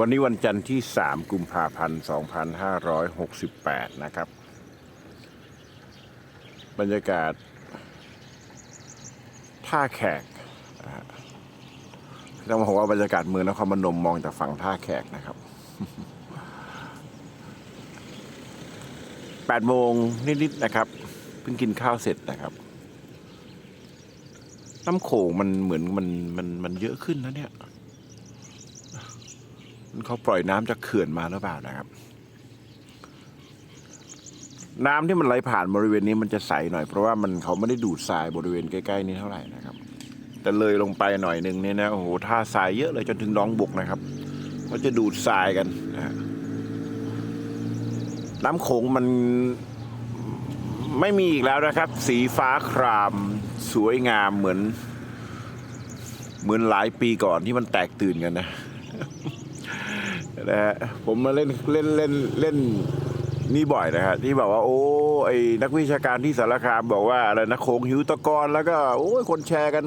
วันนี้วันจันทร์ที่ 3 กุมภาพันธ์ 2568 นะครับ บรรยากาศ ท่าแขกต้องบอกว่าบรรยากาศเมืองนครพนมมองจากฝั่งท่าแขกนะครับ 8 โมงนิดๆนะครับ เพิ่งกินข้าวเสร็จนะครับ น้ำโขงมันเหมือนมันมันมันเยอะขึ้นนะเนี่ย เขาปล่อยน้ำจากเขื่อนมาหรือเปล่านะครับ น้ำที่มันไหลผ่านบริเวณนี้มันจะใสหน่อยเพราะว่ามันเขาไม่ได้ดูดทรายบริเวณใกล้ ๆ นี้เท่าไหร่นะครับ แต่เลยลงไปหน่อยหนึ่งเนี่ยนะโอ้โหท่าทรายเยอะเลยจนถึงน้องบกนะครับก็จะดูดทรายกันนะน้ำโขงมันไม่มีอีกแล้วนะครับ สีฟ้าครามสวยงามเหมือน เหมือนหลายปีก่อนที่มันแตกตื่นกันนะ นะฮะผมมาเล่นเล่นเล่นเล่นนี่บ่อยนะฮะที่บอกว่าโอ้ไอ้นักวิชาการที่สารคามบอกว่าอะไรนะโขงหิวตะกอนแล้วก็ โอ้ยคนแชร์กัน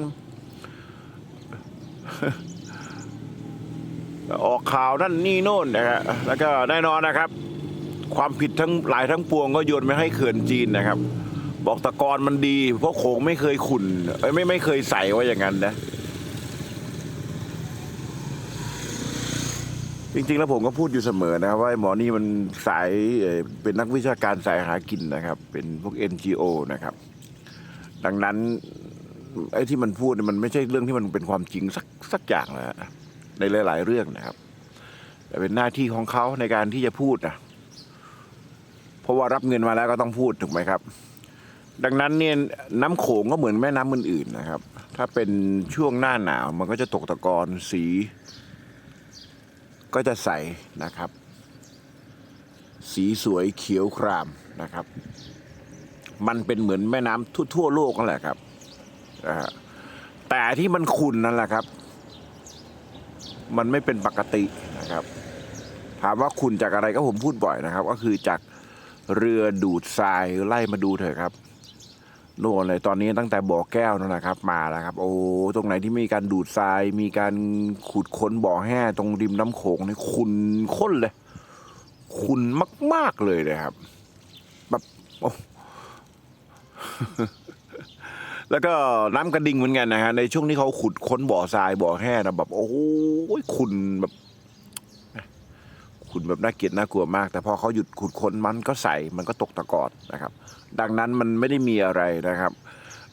ออกข่าวนั่นนี่โน่นนะฮะแล้วก็แน่นอนนะครับ ความผิดทั้งหลายทั้งปวงก็โยนไปให้เขื่อนจีนนะครับ บอกตะกอนมันดี เพราะโขงไม่เคยขุนไม่ไม่เคยใส่ว่าอย่างนั้นนะ จริงๆ แล้วผมก็พูดอยู่เสมอนะครับว่าหมอนี่มันสายเป็นนักวิชาการสายหากินนะครับ เป็นพวก NGO นะครับ ดังนั้นไอ้ที่มันพูดเนี่ยมันไม่ใช่เรื่องที่มันเป็นความจริงสักสักอย่างนะฮะในหลาย ๆ เรื่องนะครับ แต่เป็นหน้าที่ของเขาในการที่จะพูดนะเพราะว่ารับเงินมาแล้วก็ต้องพูดถูกไหมครับ ดังนั้นเนี่ยน้ำโขงก็เหมือนแม่น้ำอื่นๆนะครับ ถ้าเป็นช่วงหน้าหนาวมันก็จะตกตะกอนสี ก็จะใสนะครับ สีสวยเขียวครามนะครับ มันเป็นเหมือนแม่น้ำทั่วทั่วโลกนั่นแหละครับแต่ที่มันขุ่นนั่นแหละครับ มันไม่เป็นปกตินะครับ ถามว่าขุ่นจากอะไรก็ผมพูดบ่อยนะครับ ก็คือจากเรือดูดทรายไล่มาดูเถอะครับ โน่นเลยตอนนี้ตั้งแต่บ่อแก้วนั่นนะครับ มาแล้วครับ โอ้ตรงไหนที่มีการดูดทราย มีการขุดค้นบ่อแห่ตรงริมน้ำโขงนี่ขุนข้นเลยขุนมาก ๆเลยนะครับแบบโอ้แล้วก็น้ำกระดิ่งเหมือนกันนะฮะในช่วงที่เขาขุดค้นบ่อทรายบ่อแห่นะแบบโอ้โหขุ่นแบบ ขุ่นแบบน่าเกลียดน่ากลัวมาก แต่พอเขาหยุดขุดค้นมันก็ใสมันก็ตกตะกอนนะครับ ดังนั้นมันไม่ได้มีอะไรนะครับ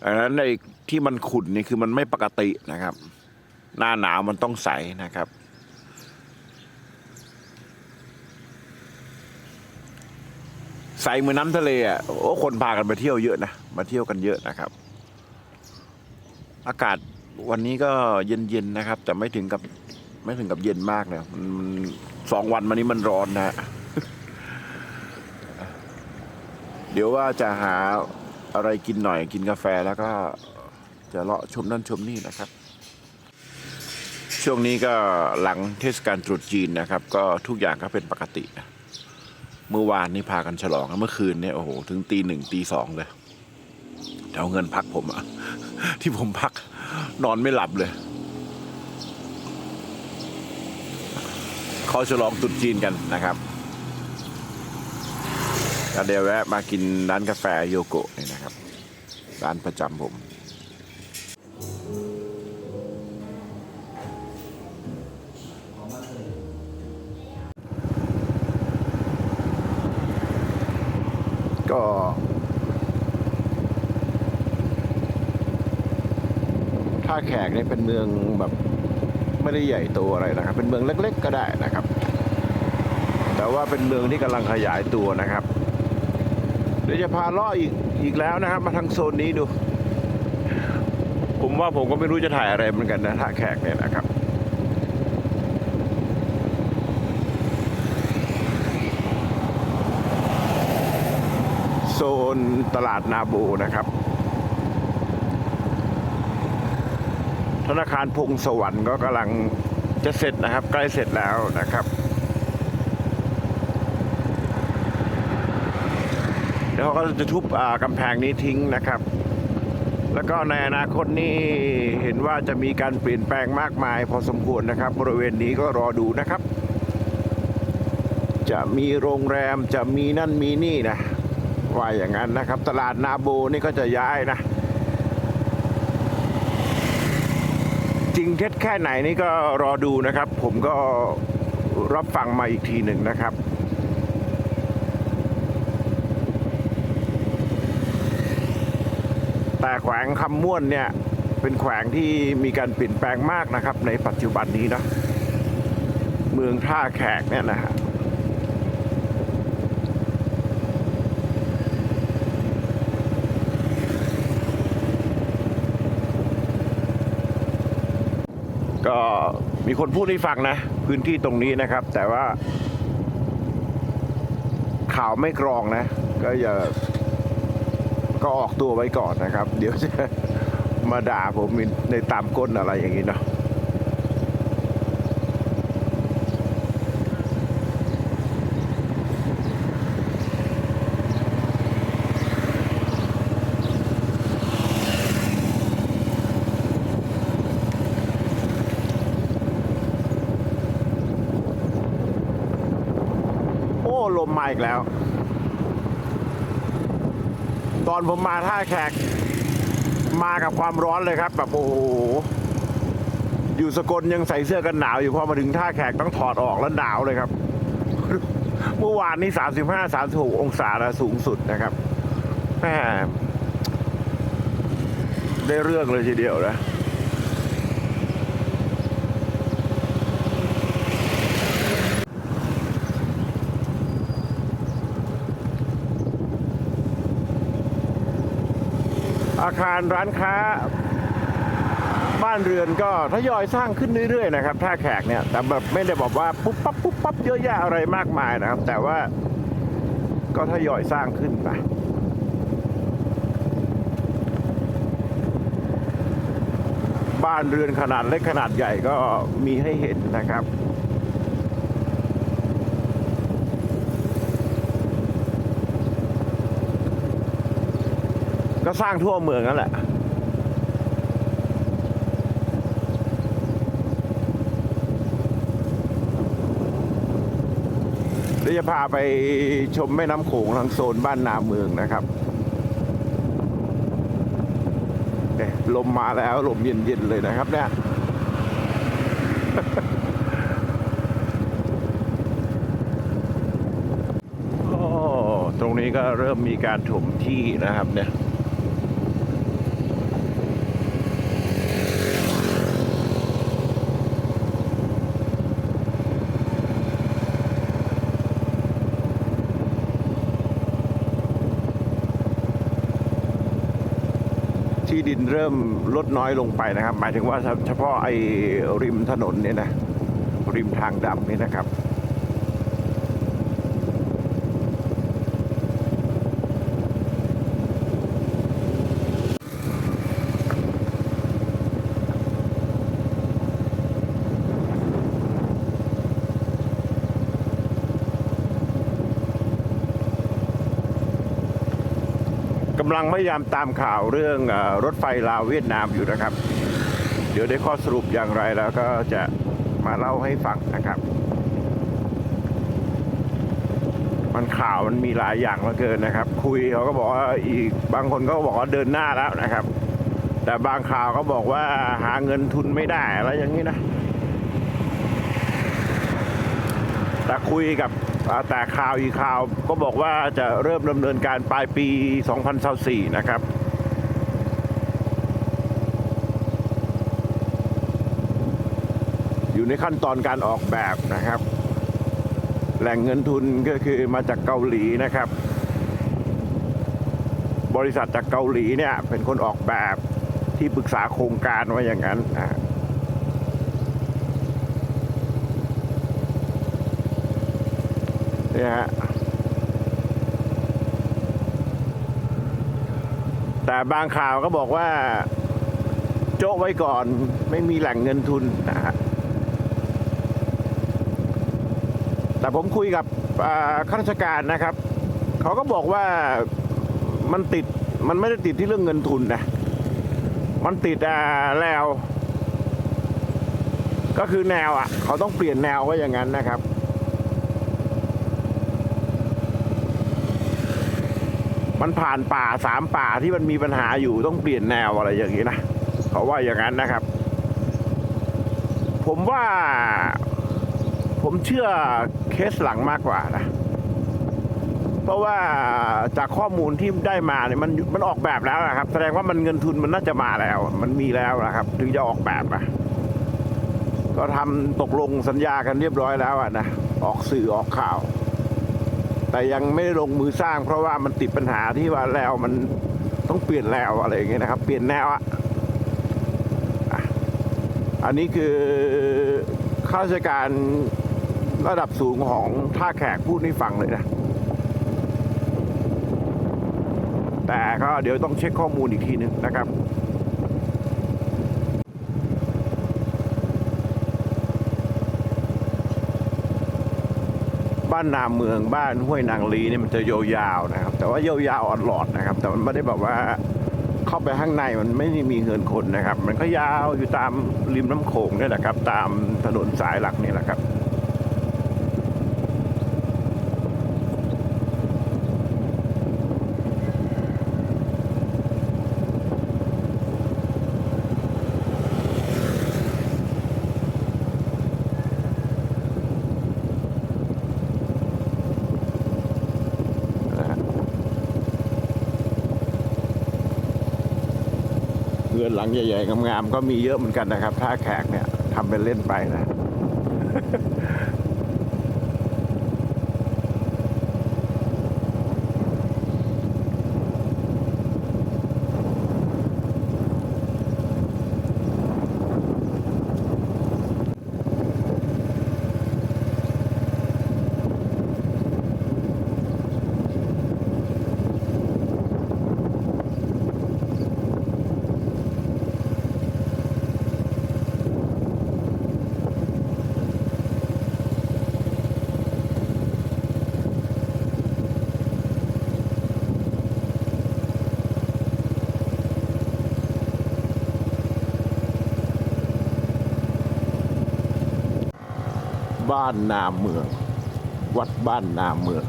ดังนั้นในที่มันขุ่นนี่คือมันไม่ปกตินะครับ หน้าหนาวมันต้องใสนะครับใสเหมือนน้ำทะเลอะโอ้คนพากันมาเที่ยวเยอะนะมาเที่ยวกันเยอะนะครับ อากาศวันนี้ก็เย็นๆนะครับ แต่ไม่ถึงกับไม่ถึงกับเย็นมากนะมันมัน สองวันมานี้มันร้อนนะ เดี๋ยวว่าจะหาอะไรกินหน่อยกินกาแฟแล้วก็จะเลาะชมนั่นชมนี่นะครับ ช่วงนี้ก็หลังเทศกาลตรุษจีนนะครับ ก็ทุกอย่างก็เป็นปกตินะเมื่อวานนี้พากันฉลองเมื่อคืนเนี่ยโอ้โหถึงตีหนึ่งตีสองเลยเอาเงินพักผมอะที่ผมพักนอนไม่หลับเลย เขาฉลองตรุษจีนกันนะครับแล้วเดี๋ยวแวะมากินร้านกาแฟโยโกะนี่นะครับ ร้านประจำผมก็ท่าแขกนี่เป็นเมืองแบบ ไม่ได้ใหญ่โตอะไรนะครับ เป็นเมืองเล็ก ๆ ก็ได้นะครับ แต่ว่าเป็นเมืองที่กำลังขยายตัวนะครับ เดี๋ยวจะพาล่ออีกอีกแล้วนะครับ มาทางโซนนี้ดู ผมว่าผมก็ไม่รู้จะถ่ายอะไรเหมือนกันนะท่าแขกเนี่ยนะครับโซนตลาดนาโบนะครับ ธนาคารพงสวรรค์ก็กำลังจะเสร็จนะครับ ใกล้เสร็จแล้วนะครับ เดี๋ยวเขาก็จะทุบกำแพงนี้ทิ้งนะครับ แล้วก็ในอนาคตนี้เห็นว่าจะมีการเปลี่ยนแปลงมากมาย พอสมควรนะครับ บริเวณนี้ก็รอดูนะครับ จะมีโรงแรมจะมีนั่นมีนี่นะว่าอย่างนั้นนะครับ ตลาดนาโบนี่ก็จะย้ายนะ จริงเท็จแค่ไหนนี่ก็รอดูนะครับ ผมก็รับฟังมาอีกทีหนึ่งนะครับแต่แขวงคำม่วนเนี่ย เป็นแขวงที่มีการเปลี่ยนแปลงมากนะครับ ในปัจจุบันนี้นะเมืองท่าแขกเนี่ยนะฮะ ก็มีคนพูดให้ฟังนะ พื้นที่ตรงนี้นะครับ แต่ว่า ข่าวไม่กรองนะ ก็อย่าก็ออกตัวไว้ก่อนนะครับ เดี๋ยวจะมาด่าผมในตามก้นอะไรอย่างนี้เนาะ ลมมาอีกแล้ว ตอนผมมาท่าแขก มากับความร้อนเลยครับ แบบโอ้โหอยู่สกลยังใส่เสื้อกันหนาวอยู่พอมาถึงท่าแขกต้องถอดออกแล้วหนาวเลยครับ เมื่อวานนี้35 36องศานะสูงสุดนะครับแมได้เรื่องเลยทีเดียวนะ อาคารร้านค้า บ้านเรือนก็ทยอยสร้างขึ้นเรื่อยๆนะครับท่าแขกเนี่ยแต่แบบไม่ได้บอกว่าปุ๊บปั๊บปุ๊บปั๊บเยอะแยะอะไรมากมายนะครับ แต่ว่าก็ทยอยสร้างขึ้นไปบ้านเรือนขนาดเล็กขนาดใหญ่ก็มีให้เห็นนะครับ ก็สร้างทั่วเมืองนั่นแหละเดี๋ยวจะพาไปชมแม่น้ำโขงทางโซนบ้านนาเมืองนะครับเนี่ยลมมาแล้วลมเย็นๆเลยนะครับเนี่ยโอ้ตรงนี้ก็เริ่มมีการถมที่นะครับเนี่ย ที่ดินเริ่มลดน้อยลงไปนะครับ หมายถึงว่าเฉพาะไอ้ริมถนนเนี่ยนะริมทางดำนี่นะครับ กำลังพยายามตามข่าวเรื่องรถไฟลาวเวียดนามอยู่นะครับ เดี๋ยวได้ข้อสรุปอย่างไรแล้วก็จะมาเล่าให้ฟังนะครับ มันข่าวมันมีหลายอย่างเหลือเกินนะครับ คุยเขาก็บอกว่าอีกบางคนก็บอกว่าเดินหน้าแล้วนะครับ แต่บางข่าวก็บอกว่าหาเงินทุนไม่ได้อะไรอย่างนี้นะแต่คุยกับ แต่ข่าวอีกข่าวก็บอกว่าจะเริ่มดำเนินการปลายปี 2024 นะครับอยู่ในขั้นตอนการออกแบบนะครับ แหล่งเงินทุนก็คือมาจากเกาหลีนะครับ บริษัทจากเกาหลีเนี่ยเป็นคนออกแบบที่ปรึกษาโครงการไว้อย่างนั้นอ่า นี่ยฮะแต่บางข่าวก็บอกว่า โจ๊ะไว้ก่อนไม่มีแหล่งเงินทุนนะฮะแต่ผมคุยกับข้าราชการนะครับ เขาก็บอกว่ามันติดมันไม่ได้ติดที่เรื่องเงินทุนนะมันติดแล้ว ก็คือแนวอะ เขาต้องเปลี่ยนแนวไว้อย่างนั้นนะครับ มันผ่านป่าสามป่าที่มันมีปัญหาอยู่ต้องเปลี่ยนแนวอะไรอย่างนี้นะเขาว่าอย่างนั้นนะครับ ผมว่า ผมเชื่อเคสหลังมากกว่านะเพราะว่าจากข้อมูลที่ได้มาเนี่ยมันมันออกแบบแล้วนะครับ แสดงว่ามันเงินทุนมันน่าจะมาแล้ว มันมีแล้วนะครับ ถึงจะออกแบบอะก็ทำตกลงสัญญากันเรียบร้อยแล้วอะนะออกสื่อออกข่าว แต่ยังไม่ได้ลงมือสร้าง เพราะว่ามันติดปัญหาที่ว่าแล้วมันต้องเปลี่ยนแล้วอะไรอย่างเงี้ยนะครับ เปลี่ยนแนวอะอะอันนี้คือข้าราชการระดับสูงของท่าแขกพูดให้ฟังเลยนะ แต่ก็เดี๋ยวต้องเช็คข้อมูลอีกทีหนึ่งนะครับานนามเมืองบ้านห้วยนางลีเนี่ยมันจะยาวๆนะครับ แต่ว่ายาวๆอ่อนหลอดนะครับ แต่มันไม่ได้แบบว่าเข้าไปข้างในมันไม่ได้มีเงินคนนะครับ มันก็ยาวอยู่ตามริมน้ำโขงนี่แหละครับ ตามถนนสายหลักนี่แหละครับ นหลังใหญ่ๆงามๆก็มีเยอะเหมือนกันนะครับท่าแขกเนี่ยทำเป็นเล่นไปนะ บ้านนาเมือง วัดบ้านนาเมือง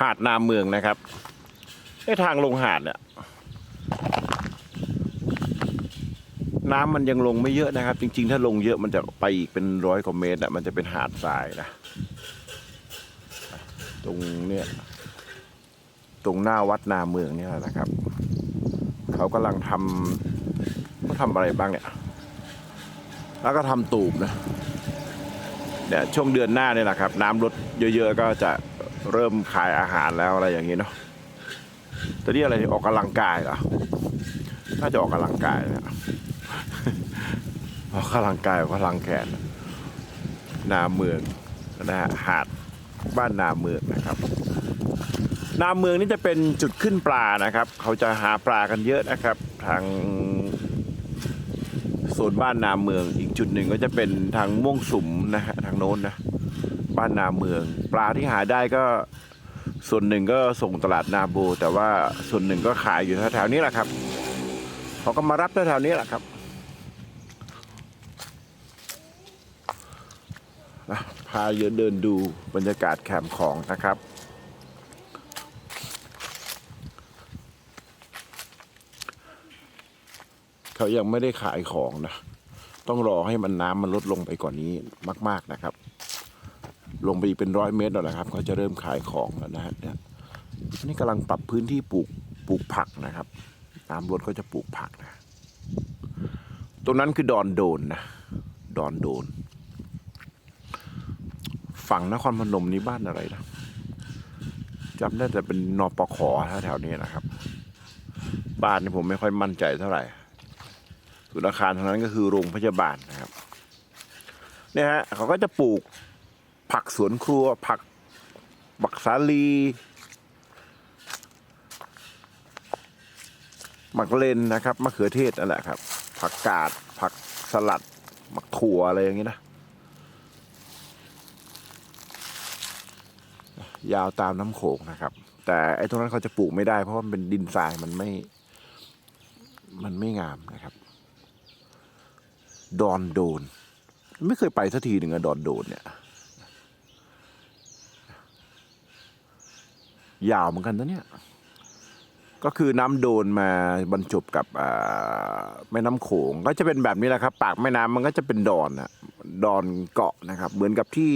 หาดนาเมืองนะครับไอ้ทางลงหาดเนี่ยน้ำมันยังลงไม่เยอะนะครับ จริง ๆ ถ้าลงเยอะมันจะไปอีกเป็นร้อยกว่าเมตรอะมันจะเป็นหาดทรายนะ ตรงเนี่ยตรงหน้าวัดนาเมืองเนี่ยนะครับเขากำลังทำเขาทำอะไรบ้างเนี่ย แล้วก็ทำตูบนะเนี่ยช่วงเดือนหน้าเนี่ยนะครับ น้ำลดเยอะๆก็จะเริ่มขายอาหารแล้วอะไรอย่างนี้เนาะแต่นี่อะไรออกกำลังกายเหรอน่าจะออกกำลังกายนะออกกำลังกายออกกำลังแขนนาเมืองนะฮะหาด บ้านนาเมืองนะครับ นาเมืองนี่จะเป็นจุดขึ้นปลานะครับ เขาจะหาปลากันเยอะนะครับ ทางโซนบ้านนาเมือง อีกจุดหนึ่งก็จะเป็นทางม่วงสุมนะฮะทางโน้นนะบ้านนาเมือง ปลาที่หาได้ก็ส่วนหนึ่งก็ส่งตลาดนาโบ แต่ว่าส่วนหนึ่งก็ขายอยู่แถวๆนี้แหละครับเขาก็มารับแถวๆนี้แหละครับนะพาเยอะเดินดูบรรยากาศแคมป์ของนะครับ เขายังไม่ได้ขายของนะ ต้องรอให้มันน้ำมันลดลงไปกว่านนี้มาก ๆนะครับ ลงไปอีกเป็นร้อยเมตรแล้วนะครับเขาจะเริ่มขายของแล้วนะฮะเนี่ยนี่กำลังปรับพื้นที่ปลูกปลูกผักนะครับตามรถก็จะปลูกผักนะ ตรงนั้นคือดอนโดนนะ ดอนโดน ฝั่งนครพนมนี่บ้านอะไรนะจำได้แต่เป็นนปขแถวๆนี้นะครับ บ้านนี่ผมไม่ค่อยมั่นใจเท่าไหร่ส่วนอาคารทางนั้นก็คือโรงพยาบาลนะครับเนี่ยฮะเขาก็จะปลูกผักสวนครัว ผักบักสาลีมักเลนนะครับมะเขือเทศนั่นแหละครับ ผักกาดผักสลัด มักถั่วอะไรอย่างนี้นะ ยาวตามน้ำโขงนะครับ แต่ไอ้ตรงนั้นเขาจะปลูกไม่ได้ เพราะว่ามันเป็นดินทรายมันไม่ มันไม่งามนะครับ ดอนโดน ไม่เคยไปสักทีหนึ่งอะดอนโดนเนี่ย ยาวเหมือนกันนะเนี่ย ก็คือน้ำโดนมาบรรจบกับอ่าแม่น้ำโขง ก็จะเป็นแบบนี้แหละครับ ปากแม่น้ำมันก็จะเป็นดอนอะดอนเกาะนะครับ เหมือนกับที่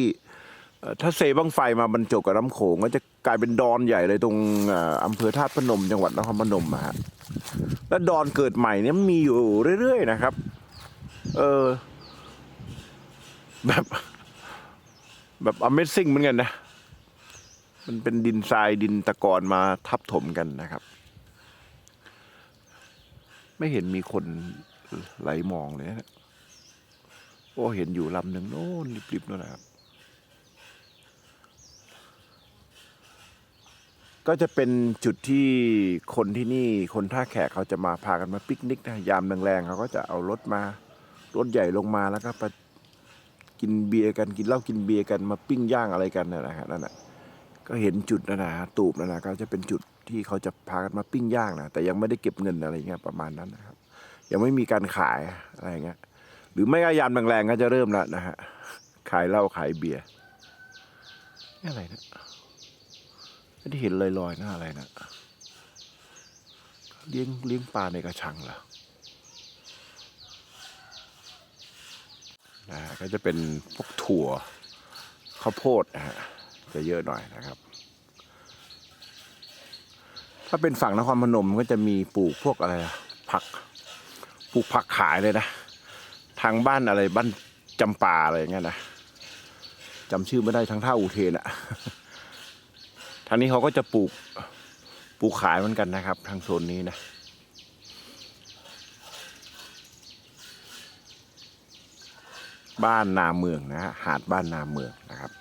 ถ้าเซบังไฟมาบรรจบกับน้ำโขงก็จะกลายเป็นดอนใหญ่เลยตรงอ่าอำเภอธาตุพนมจังหวัดนครพนมอะฮะแล้วดอนเกิดใหม่เนี่ยมีอยู่เรื่อย ๆ นะครับ เออ แบบแบบ Amazing เหมือนกันนะ มันเป็นดินทรายดินตะกอนมาทับถมกันนะครับ ไม่เห็นมีคนไหลมองเลยนะ โอ้เห็นอยู่ลำหนึ่งโน่นริบๆนั่นแหละครับ ก็จะเป็นจุดที่คนที่นี่คนท่าแขกเขาจะมาพากันมาปิกนิกนะยามแรงๆเขาก็จะเอารถมารถใหญ่ลงมาแล้วก็ไปกินเบียร์กันกินเหล้ากินเบียร์กันมาปิ้งย่างอะไรกันนะฮะนั่นแหะก็เห็นจุดนะนะตูบนะนะก็จะเป็นจุดที่เขาจะพากันมาปิ้งย่างนะแต่ยังไม่ได้เก็บเงินอะไรเงี้ยประมาณนั้นนะครับ ยังไม่มีการขายอะไรเงี้ยหรือไม่ก็ยามแรงๆก็จะเริ่มแล้วนะฮะขายเหล้าขายเบียร์นี่อะไรนะ ไม่ได้เห็นลอยๆนะอะไรนะเลี้ยงเลี้ยงปลาในกระชังเหรอนะฮะก็จะเป็นพวกถั่วข้าวโพดนะฮะจะเยอะหน่อยนะครับ ถ้าเป็นฝั่งนครพนมก็จะมีปลูกพวกอะไรอะผักปลูกผักขายเลยนะ ทางบ้านอะไรบ้านจำปาอะไรอย่างเงี้ยนะจำชื่อไม่ได้ทั้งท่าอุเทนอะางนี้เขาก็จะปลูกปลูกขายเหมือนกันนะครับ ทางโซนนี้นะบ้านนาเมืองนะฮะหาดบ้านนาเมืองนะครับ